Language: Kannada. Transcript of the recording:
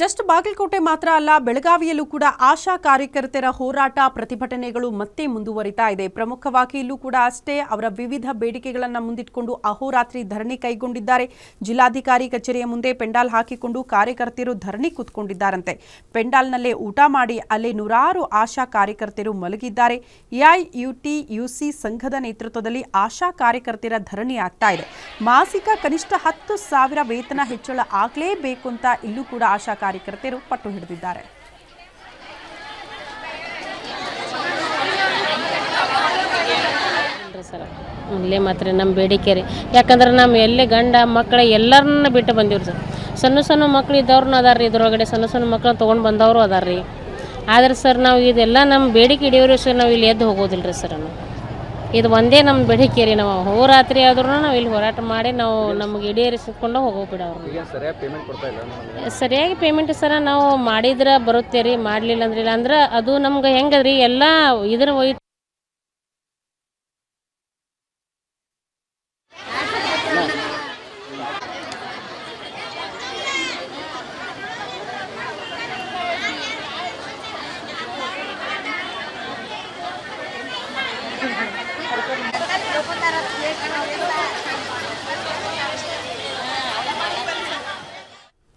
ಜಸ್ಟ್ ಬಾಗಲಕೋಟೆ ಮಾತ್ರ ಅಲ್ಲ, ಬೆಳಗಾವಿಯಲ್ಲೂ ಕೂಡ ಆಶಾ ಕಾರ್ಯಕರ್ತರ ಹೋರಾಟ, ಪ್ರತಿಭಟನೆಗಳು ಮತ್ತೆ ಮುಂದುವರಿತಾ ಇದೆ. ಪ್ರಮುಖವಾಗಿ ಇಲ್ಲೂ ಕೂಡ ಅಷ್ಟೇ ಅವರ ವಿವಿಧ ಬೇಡಿಕೆಗಳನ್ನು ಮುಂದಿಟ್ಟುಕೊಂಡು ಅಹೋರಾತ್ರಿ ಧರಣಿ ಕೈಗೊಂಡಿದ್ದಾರೆ. ಜಿಲ್ಲಾಧಿಕಾರಿ ಕಚೇರಿಯ ಮುಂದೆ ಪೆಂಡಾಲ್ ಹಾಕಿಕೊಂಡು ಕಾರ್ಯಕರ್ತರು ಧರಣಿ ಕೂತ್ಕೊಂಡಿದ್ದಾರಂತೆ. ಪೆಂಡಾಲ್ನಲ್ಲೇ ಊಟ ಮಾಡಿ ಅಲ್ಲಿ ನೂರಾರು ಆಶಾ ಕಾರ್ಯಕರ್ತರು ಮಲಗಿದ್ದಾರೆ. ಎಐಯುಟಿಯುಸಿ ಸಂಘದ ನೇತೃತ್ವದಲ್ಲಿ ಆಶಾ ಕಾರ್ಯಕರ್ತರ ಧರಣಿ ಆಗ್ತಾ ಇದೆ. ಮಾಸಿಕ ಕನಿಷ್ಠ ಹತ್ತು ಸಾವಿರ ವೇತನ ಹೆಚ್ಚಳ ಆಗಲೇಬೇಕು ಅಂತ ಇಲ್ಲೂ ಕೂಡ ಆಶಾ ಕಾರ್ಯಕರ್ತೆಯರು ಪಟ್ಟು ಹಿಡಿದಿದ್ದಾರೆ. ಇಲ್ಲೇ ಮಾತ್ರ ನಮ್ಮ ಬೇಡಿಕೆ ರೀ. ಯಾಕಂದ್ರೆ ನಮ್ಮ ಎಲ್ಲೇ ಗಂಡ, ಮಕ್ಕಳ ಎಲ್ಲರನ್ನ ಬಿಟ್ಟು ಬಂದಿವ್ರಿ ಸರ್. ಸಣ್ಣ ಸಣ್ಣ ಮಕ್ಳು ಇದ್ದವ್ರನ್ನ ಅದಾರ ರೀ, ಇದ್ರೊಳಗಡೆ ಸಣ್ಣ ಸಣ್ಣ ಮಕ್ಕಳು ತೊಗೊಂಡು ಬಂದವರು ಅದಾರ ಆದ್ರೆ ಸರ್, ನಾವು ಇದೆಲ್ಲ ನಮ್ಮ ಬೇಡಿಕೆ ಇಡೀವ್ರಿ ಸರ್, ನಾವು ಇಲ್ಲಿ ಎದ್ದು ಹೋಗೋದಿಲ್ಲ ರೀ ಸರ್ ನಾವು ಇದು ಒಂದೇ ನಮ್ಮ ಬೇಡಿಕೆ ರೀ ನಾವು ಹೋರಾತ್ರಿ ಆದ್ರೂ ನಾವು ಇಲ್ಲಿ ಹೋರಾಟ ಮಾಡಿ ನಾವು ನಮ್ಗೆ ಈಡೇರಿಸಿಕೊಂಡು ಹೋಗೋಗ್ಬಿಡ ಅವ್ರು ಸರಿಯಾಗಿ ಪೇಮೆಂಟ್ ಸರ ನಾವು ಮಾಡಿದ್ರೆ ಬರುತ್ತೆ ರೀ ಮಾಡಲಿಲ್ಲ ಅಂದ್ರೆ ಇಲ್ಲ ಅಂದ್ರೆ ಅದು ನಮ್ಗೆ ಹೆಂಗದ್ರಿ? ಎಲ್ಲ ಇದ್ರ ಒಯ್ಟ್